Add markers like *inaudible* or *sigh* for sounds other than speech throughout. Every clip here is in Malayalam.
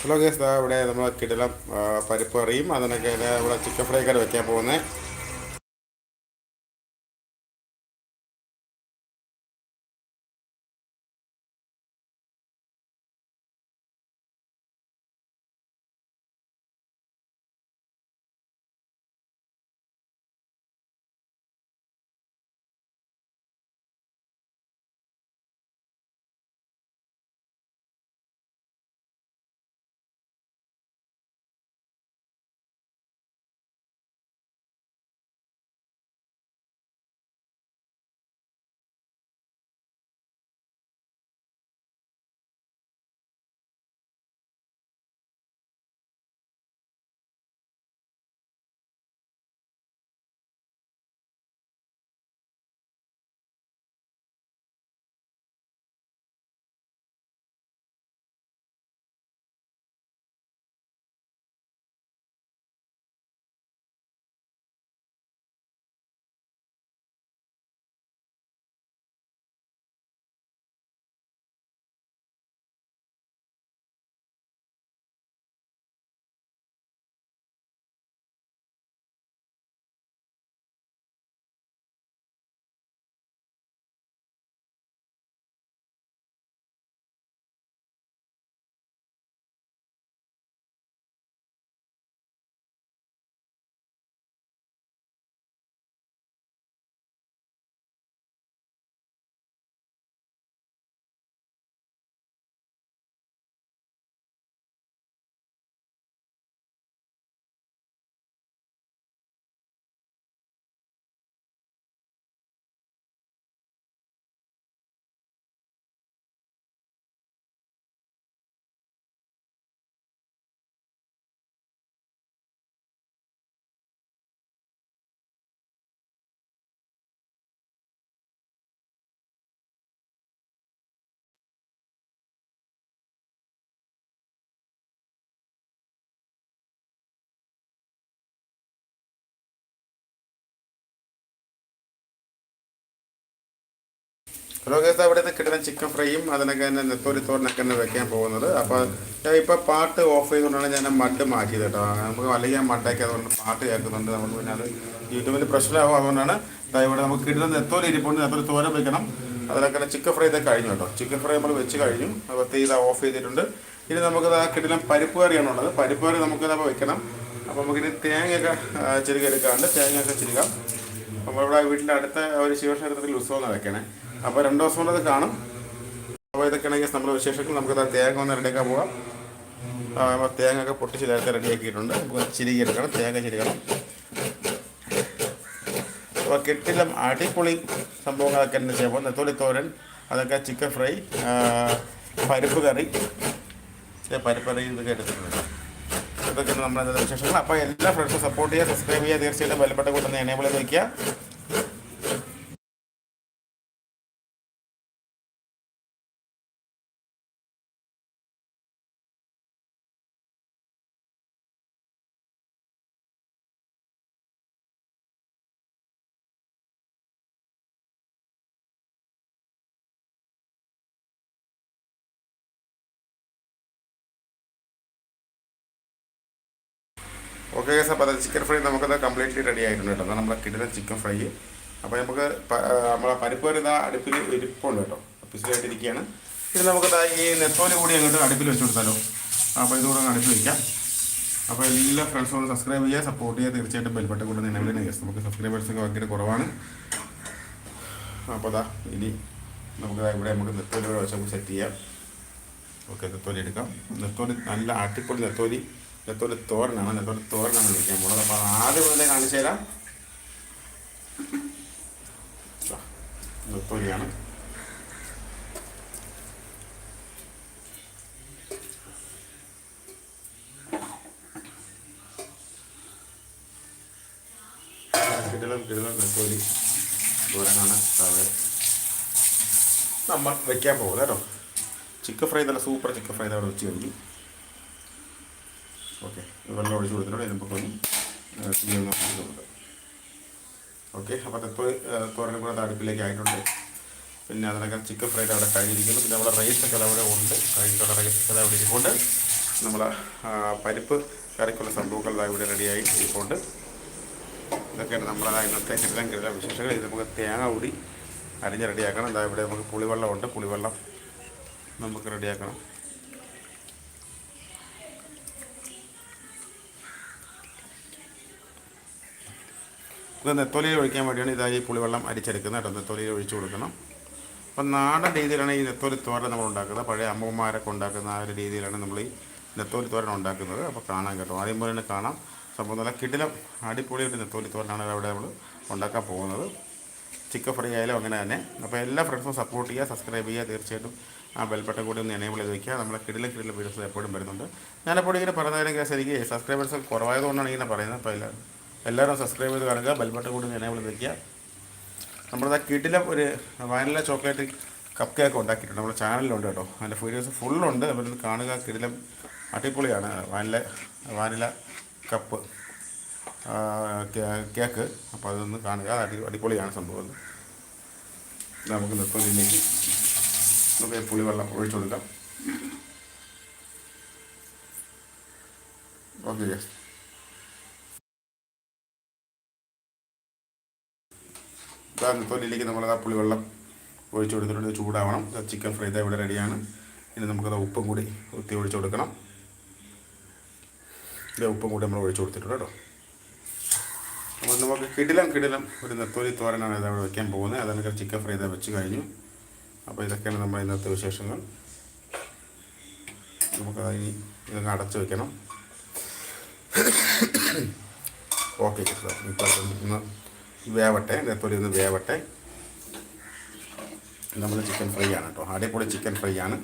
ഹലോ ദാ ഇവിടെ നമ്മൾ കിടലം പരിപ്പ് കറിയും അതിനൊക്കെ ഇവിടെ ചിക്കൻ ഫ്രൈ കറി വെക്കാൻ പോകുന്നത് ഹലോ കേസ് അവിടെ നിന്ന് കിട്ടുന്ന ചിക്കൻ ഫ്രൈയും അതിനൊക്കെ തന്നെ നെത്തോലി തോരനൊക്കെ തന്നെ വെക്കാൻ പോകുന്നത്. അപ്പോൾ ഇപ്പോൾ പാട്ട് ഓഫ് ചെയ്തുകൊണ്ടാണ് ഞാൻ മഡ് മാറ്റിയത് കേട്ടോ. നമുക്ക് അല്ലെങ്കിൽ ഞാൻ അതുകൊണ്ട് പാട്ട് കേൾക്കുന്നുണ്ട്. നമുക്ക് പിന്നെ അത് യൂട്യൂബിൽ പ്രശ്നമാകും അതുകൊണ്ടാണ് ഇവിടെ നമുക്ക് കിട്ടുന്ന നെത്തോലി ഇരിപ്പുണ്ട്. നെത്തോലി തോരൻ വെക്കണം. അതിനൊക്കെ ചിക്കൻ ഫ്രൈ ഇതൊക്കെ കഴിഞ്ഞു കേട്ടോ. ചിക്കൻ ഫ്രൈ നമ്മൾ വെച്ച് കഴിഞ്ഞു. അപ്പോൾ തീ ഇതാ ഓഫ് ചെയ്തിട്ടുണ്ട്. ഇനി നമുക്ക് കിട്ടുന്ന പരിപ്പ് കറിയാണ് ഉള്ളത്. പരിപ്പ് കറി നമുക്ക് ഇതാ വെക്കണം. അപ്പോൾ നമുക്കിനി തേങ്ങയൊക്കെ ചെരുക എടുക്കാണ്ട് തേങ്ങയൊക്കെ ചെരുകാം. അപ്പോൾ ഇവിടെ വീട്ടിന്റെ അടുത്ത ഒരു ശിവക്ഷേത്രത്തിൽ ഉത്സവം നടക്കണേ അപ്പോൾ രണ്ട് ദിവസം കൊണ്ട് അത് കാണും. അപ്പോൾ ഇതൊക്കെയാണെങ്കിൽ നമ്മുടെ വിശേഷങ്ങൾ നമുക്ക് തേങ്ങ ഒന്ന് റെഡിയാക്കാൻ പോകാം തേങ്ങ ഒക്കെ പൊട്ടിച്ച് നേരത്തെ റെഡിയാക്കിയിട്ടുണ്ട്. നമുക്ക് ചിരികി എടുക്കണം തേങ്ങ ചിരിക്കണം അപ്പോൾ കെട്ടിലും അടിപൊളി സംഭവങ്ങളൊക്കെ തന്നെ ചെയ്യുമ്പോൾ നെത്തോലി തോരൻ അതൊക്കെ ചിക്കൻ ഫ്രൈ പരിപ്പ് കറി. പരിപ്പ് കറി ഇതൊക്കെ എടുത്തിട്ടുണ്ട്. ഇതൊക്കെയാണ് നമ്മുടെ വിശേഷങ്ങൾ. അപ്പോൾ എല്ലാ ഫ്രണ്ട്സും സപ്പോർട്ട് ചെയ്യുക സബ്സ്ക്രൈബ് ചെയ്യുക. തീർച്ചയായിട്ടും ബലപ്പെട്ട കൂട്ടുന്ന എനേബിൾ വയ്ക്കുക ഓക്കെ ഗൈസ് അപ്പോൾ അത് ചിക്കൻ ഫ്രൈ നമുക്കത് കംപ്ലീറ്റ്ലി റെഡി ആയിട്ടുണ്ട് കേട്ടോ. നമ്മുടെ കിട്ടുന്ന ചിക്കൻ ഫ്രൈ അപ്പോൾ നമുക്ക് നമ്മളെ പരിപ്പ് വരുന്ന അടുപ്പിൽ ഇരിപ്പുണ്ട് കേട്ടോ. പിസിലായിട്ടിരിക്കുകയാണ് ഇത് നമുക്ക് ഈ നെത്തോലി കൂടി അങ്ങോട്ട് അടുപ്പിൽ വെച്ച് കൊടുത്താലോ. അപ്പോൾ ഇതുകൂടെ അടുപ്പ് വയ്ക്കാം അപ്പോൾ എല്ലാ ഫ്രണ്ട്സും സബ്സ്ക്രൈബ് ചെയ്യുക സപ്പോർട്ട് ചെയ്യുക. തീർച്ചയായിട്ടും ബെൽബട്ടൺ കൊണ്ട് തന്നെ ഗസ്റ്റ് ഗസ് നമുക്ക് സബ്സ്ക്രൈബേഴ്സൊക്കെ ഭയങ്കര കുറവാണ്. അപ്പോൾ അതാ ഇനി നമുക്ക് ഇവിടെ നമുക്ക് നെത്തോലി കൂടെ വെച്ച് സെറ്റ് ചെയ്യാം. ഓക്കെ നെത്തോലി എടുക്കാം. നെത്തോലി നല്ല അടിപൊളി നെത്തോലി. നെത്തോലി തോരനാണ് നെത്തോലി തോരനാണ് വിളിക്കാൻ പോകുന്നത് അപ്പോൾ ആദ്യം മുതലേ കാണിച്ചു തരാം. ാണ് കിടലം കിടലം നെത്തോലി തോരനാണ് അവിടെ നമ്മൾ വെക്കാൻ പോകുന്നത് കേട്ടോ. ചിക്കൻ ഫ്രൈ നല്ല സൂപ്പർ ചിക്കൻ ഫ്രൈ അവിടെ വെച്ച് കഴിഞ്ഞു ഓക്കെ. വെള്ളം ഒഴിച്ച് കൊടുത്തിട്ടുണ്ട്. നമുക്ക് ഒന്ന് തീ ഒന്ന് കൊടുക്കാം ഓക്കെ. അപ്പോൾ തെപ്പ് തോരനും കൂടെ അടുപ്പിലേക്ക് ആയിട്ടുണ്ട്. പിന്നെ അതിനൊക്കെ ചിക്കൻ ഫ്രൈ അവിടെ കഴിഞ്ഞിരിക്കുന്നു. പിന്നെ നമ്മുടെ റൈസൊക്കെ അവിടെ ഉണ്ട്. കഴിഞ്ഞിട്ടുള്ള റൈസൊക്കെ അവിടെ ഇരിപ്പുണ്ട്. നമ്മൾ പരിപ്പ് കറിക്കുള്ള സംഭവങ്ങൾ ഇവിടെ റെഡിയായി ഇരിപ്പുണ്ട്. ഇതൊക്കെയാണ് നമ്മളത് ഇന്നത്തെ കിടലം കിടലം വിശേഷങ്ങൾ. ഇത് നമുക്ക് തേങ്ങ കൂടി അരിഞ്ഞ് റെഡിയാക്കണം എന്താ ഇവിടെ നമുക്ക് പുളിവെള്ളമുണ്ട് പുളിവെള്ളം നമുക്ക് റെഡിയാക്കണം ഇത് നെത്തോലിയിൽ ഒഴിക്കാൻ വേണ്ടിയാണ് ഇതായി പുളിവെള്ളം അരിച്ചെടുക്കുന്നത് കേട്ടോ. നെത്തോലിയിൽ ഒഴിച്ചു കൊടുക്കണം. അപ്പം നാടൻ രീതിയിലാണ് ഈ നെത്തോലി തോരൻ നമ്മൾ ഉണ്ടാക്കുന്നത്. പഴയ അമ്മമാരൊക്കെ ഉണ്ടാക്കുന്ന ആ ഒരു രീതിയിലാണ് നമ്മൾ ഈ നെത്തോലി തോരൻ ഉണ്ടാക്കുന്നത്. അപ്പോൾ കാണാൻ കേട്ടോ. ആദ്യം പോലെ തന്നെ കാണാം. സംഭവം നല്ല കിടിലം അടിപൊളി ഒരു നെത്തോലി തോരനാണ് അവിടെ നമ്മൾ ഉണ്ടാക്കാൻ പോകുന്നത്. ചിക്കൻ ഫ്രൈ ആയാലും അങ്ങനെ തന്നെ. അപ്പോൾ എല്ലാ ഫ്രണ്ട്സും സപ്പോർട്ട് ചെയ്യുക സബ്സ്ക്രൈബ് ചെയ്യുക. തീർച്ചയായിട്ടും ആ ബെൽബട്ടൺ കൂടി ഒന്ന് എനേബിൾ ചെയ്ത് വയ്ക്കുക നമ്മളെ കിടില കിടില വീഡിയോസ് എപ്പോഴും വരുന്നുണ്ട്. ഞാനെപ്പോഴും ഇങ്ങനെ പറയുന്നതിനും കേസ് എനിക്ക് സബ്സ്ക്രൈബേഴ്സ് കുറവായതുകൊണ്ടാണ് ഇങ്ങനെ പറയുന്നത്. അപ്പോൾ എല്ലാവരും എല്ലാവരും സബ്സ്ക്രൈബ് ചെയ്ത് കാണുക ബെൽബട്ടൺ കൂടി എനേബിൾ നിൽക്കുക വയ്ക്കുക ആ കിടില ഒരു വാനില ചോക്ലേറ്റ് കപ്പ് കേക്ക് ഉണ്ടാക്കിയിട്ടുണ്ട്. നമ്മുടെ ചാനലിലുണ്ട് കേട്ടോ. അതിന്റെ വീഡിയോസ് ഫുള്ളുണ്ട് അപ്പോൾ കാണുക. കിടിലം അടിപൊളിയാണ് വാനില വാനില കപ്പ് കേക്ക് അപ്പോൾ അതൊന്ന് കാണുക. അടി അടിപൊളിയാണ് സംഭവം. നമുക്ക് നമുക്ക് നിർത്തുന്നതിലേക്ക് നമുക്ക് പുളിവെള്ളം ഒഴിച്ചു കൊടുക്കാം. ഓക്കെ തൊലിയിലേക്ക് നമ്മൾ ആ പുളിവെള്ളം ഒഴിച്ചു കൊടുത്തിട്ടുണ്ട്. ചൂടാവണം. ചിക്കൻ ഫ്രൈ ഇവിടെ റെഡിയാണ്. ഇനി നമുക്കത് ഉപ്പും കൂടി ഊറ്റി ഒഴിച്ചു കൊടുക്കണം. ഇത് ഉപ്പും കൂടി നമ്മൾ ഒഴിച്ചു കൊടുത്തിട്ടുണ്ട് കേട്ടോ. അപ്പോൾ നമുക്ക് കിടിലം കിടിലം ഒരു നെത്തോലി തോരനാണ് ഇത് അവിടെ വയ്ക്കാൻ പോകുന്നത്. അതൊക്കെ ചിക്കൻ ഫ്രൈ ഇതാ വെച്ച് കഴിഞ്ഞു. അപ്പോൾ ഇതൊക്കെയാണ് നമ്മുടെ ഇന്നത്തെ വിശേഷങ്ങൾ. നമുക്കത് *coughs* ഇനി ഇതൊക്കെ അടച്ചു വെക്കണം. ഓക്കെ ഇപ്പോൾ വേവട്ടെ ഇതേപോലെ ഒന്ന് വേവട്ടെ. നമ്മൾ ചിക്കൻ ഫ്രൈ ആണ് കേട്ടോ അടിപൊളി ചിക്കൻ ഫ്രൈ ആണ്.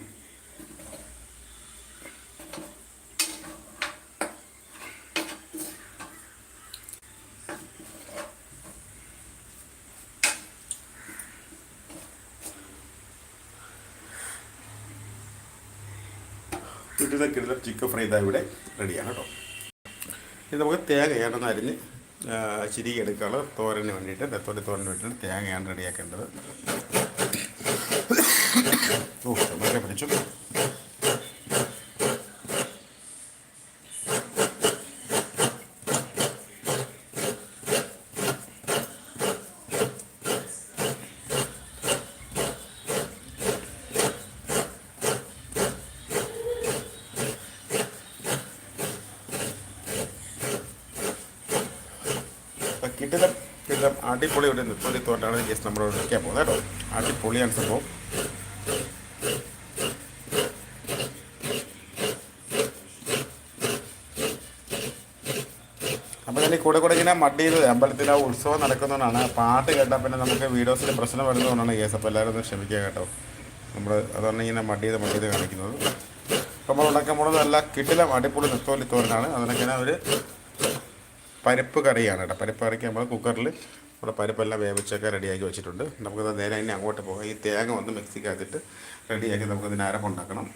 കിട്ടുന്ന ചിക്കൻ ഫ്രൈ ഇതാ ഇവിടെ റെഡിയാണ് കേട്ടോ ഇത് നമുക്ക് തേങ്ങ ഏണ്ടെന്ന് അരിഞ്ഞ് ചിരികി എടുക്കാനുള്ള തോരന് വേണ്ടിയിട്ട് നെത്തോലി തോരന് വേണ്ടിയിട്ട് തേങ്ങയാണ് റെഡിയാക്കേണ്ടത്. ഓ വളരെ പിടിച്ചു. കിടിലം കിടിലം അടിപൊളി ഒരു നെത്തോലി തോട്ടാണ് ജസ്റ്റ് നമ്മൾ വയ്ക്കാൻ പോകുന്നത് കേട്ടോ. അടിപൊളിയാണ് സംഭവം. അപ്പോൾ ഇതിന്റെ കൂടെ കൂടെ ഇങ്ങനെ ചെയ്ത് അമ്പലത്തിൽ ആ ഉത്സവം നടക്കുന്നതുകൊണ്ടാണ് പാട്ട് കേട്ടാൽ പിന്നെ നമുക്ക് വീഡിയോസിൽ പ്രശ്നം വരുന്നതുകൊണ്ടാണ് കേസ് അപ്പോൾ എല്ലാവരും ഒന്ന് ക്ഷമിക്കുക കേട്ടോ. നമ്മൾ അതാണ് ഇങ്ങനെ മട്ടി ചെയ്ത് കാണിക്കുന്നത്. അപ്പോൾ നമ്മൾ ഉണ്ടാക്കാൻ പോകുന്നത് നല്ല കിട്ടിലും അടിപൊളി നെത്തോലി തോരനാണ് അതിനൊക്കെ ഒരു പരിപ്പ് കറിയാണ് കേട്ടോ. പരിപ്പ് കറിക്ക് നമ്മൾ കുക്കറിൽ നമ്മുടെ പരിപ്പെല്ലാം വേവിച്ചൊക്കെ റെഡിയാക്കി വെച്ചിട്ടുണ്ട്. നമുക്കത് നേരെ ഇനി അങ്ങോട്ട് പോകാം. ഈ തേങ്ങ വന്ന് മിക്സിക്കകത്തിട്ട് റെഡിയാക്കി നമുക്കതിന് അരപ്പുണ്ടാക്കണം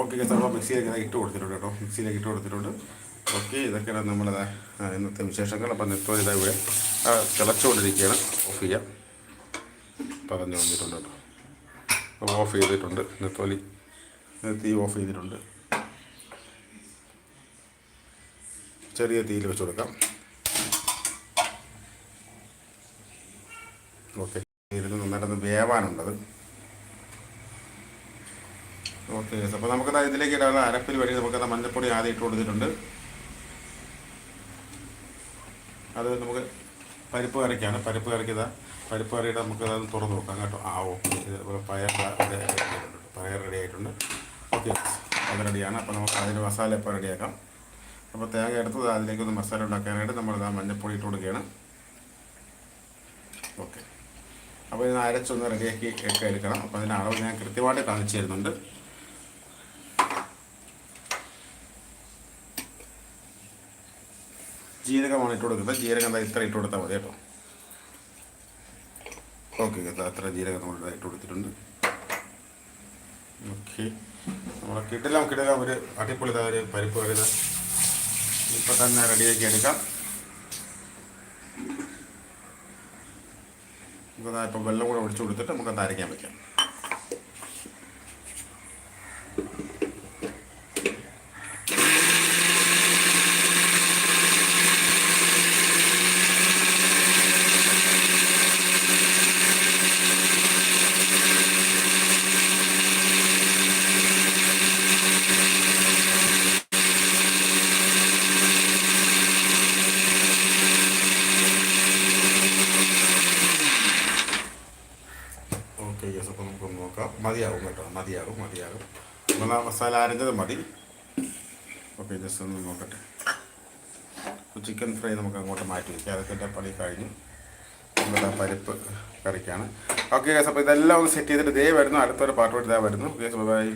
ഓക്കെ അപ്പോൾ മിക്സിയിലേക്ക് ഇട്ട് കൊടുത്തിട്ടുണ്ട് കേട്ടോ. മിക്സിയിലേക്ക് ഇട്ട് കൊടുത്തിട്ടുണ്ട്. ഓക്കെ ഇതൊക്കെയാണ് നമ്മളത് ഇന്നത്തെ വിശേഷങ്ങൾ. അപ്പം നെത്തോലി ഇതാ ഇവിടെ തിളച്ചുകൊണ്ടിരിക്കുകയാണ്. ഓഫ് ചെയ്യാം. പറഞ്ഞു വന്നിട്ടുണ്ട് കേട്ടോ അപ്പോൾ ഓഫ് ചെയ്തിട്ടുണ്ട്. നെത്തോലി തീ ഓഫ് ചെയ്തിട്ടുണ്ട്. ചെറിയ തീയിൽ വെച്ച് കൊടുക്കാം. ഓക്കെ. ഇതിന് നന്നായിട്ടൊന്ന് വേവാനുണ്ടത്. ഓക്കെ അപ്പോൾ നമുക്കത് ഇതിലേക്ക് ഇടാനുള്ള അരപ്പിൽ വഴി നമുക്കത് മഞ്ഞപ്പൊടി ആദ്യം ഇട്ട് കൊടുത്തിട്ടുണ്ട്. അത് നമുക്ക് പരിപ്പ് കറിക്കാണ്. പരിപ്പ് കറിക്കത് പരിപ്പ് നമുക്ക് അതൊന്ന് തുറന്ന് നോക്കാം. കേട്ടോ? ആ ഓക്കെ ഇതേപോലെ പയർ പയർ റെഡി ആയിട്ടുണ്ട്. ഓക്കെ. അത് റെഡിയാണ്. അപ്പോൾ നമുക്ക് അതിന് മസാല ഇപ്പോൾ റെഡിയാക്കാം. അപ്പോൾ തേങ്ങ എടുത്തത് അതിലേക്കൊന്ന് മസാല ഉണ്ടാക്കാനായിട്ട് നമ്മൾ ആ മഞ്ഞപ്പൊടി ഇട്ട് കൊടുക്കുകയാണ്. ഓക്കെ. അപ്പോൾ ഇതിന് അരച്ചൊന്ന് റെഡിയാക്കി ഒക്കെ എടുക്കണം. അപ്പോൾ അതിന്റെ അളവ് ഞാൻ കൃത്യമായിട്ട് കാണിച്ചു തരുന്നുണ്ട്. ജീരകമാണ് ഇട്ട് കൊടുക്കുന്നത്. ജീരകം എന്താ ഇത്ര ഇട്ട് കൊടുത്താൽ മതി കേട്ടോ. ഓക്കെ അത്ര ജീരകം നമ്മൾ ഇട്ട് കൊടുത്തിട്ടുണ്ട്. ഓക്കെ. നമ്മളെ കിട്ടില്ല കിട്ടില്ല ഒരു അടിപൊളി ഒരു പരിപ്പ് കറി ഇപ്പം തന്നെ റെഡിയാക്കി എടുക്കാം. നമുക്ക് ഇപ്പം വെള്ളം കൂടെ ഒഴിച്ചു കൊടുത്തിട്ട് നമുക്ക് അരയ്ക്കാൻ വെക്കാം. യെസ് അപ്പോൾ നമുക്ക് നോക്കാം. മതിയാകും കേട്ടോ. മതിയാകും മതിയാകും നമ്മൾ ആ മസാല അരഞ്ഞത് മതി. ഓക്കെ ജസ്റ്റ് ഒന്ന് നോക്കട്ടെ. ചിക്കൻ ഫ്രൈ നമുക്ക് അങ്ങോട്ട് മാറ്റി വയ്ക്കാം അതൊക്കെ പണി കഴിഞ്ഞു. നമ്മുടെ പരിപ്പ് കറിക്കാണ്. ഓക്കെ യെസ് അപ്പോൾ ഇതെല്ലാം ഒന്ന് സെറ്റ് ചെയ്തിട്ട് ഇതേ വരുന്നു. അടുത്തൊരു പാർട്ട് ഇതാ വരുന്നു. Okay bye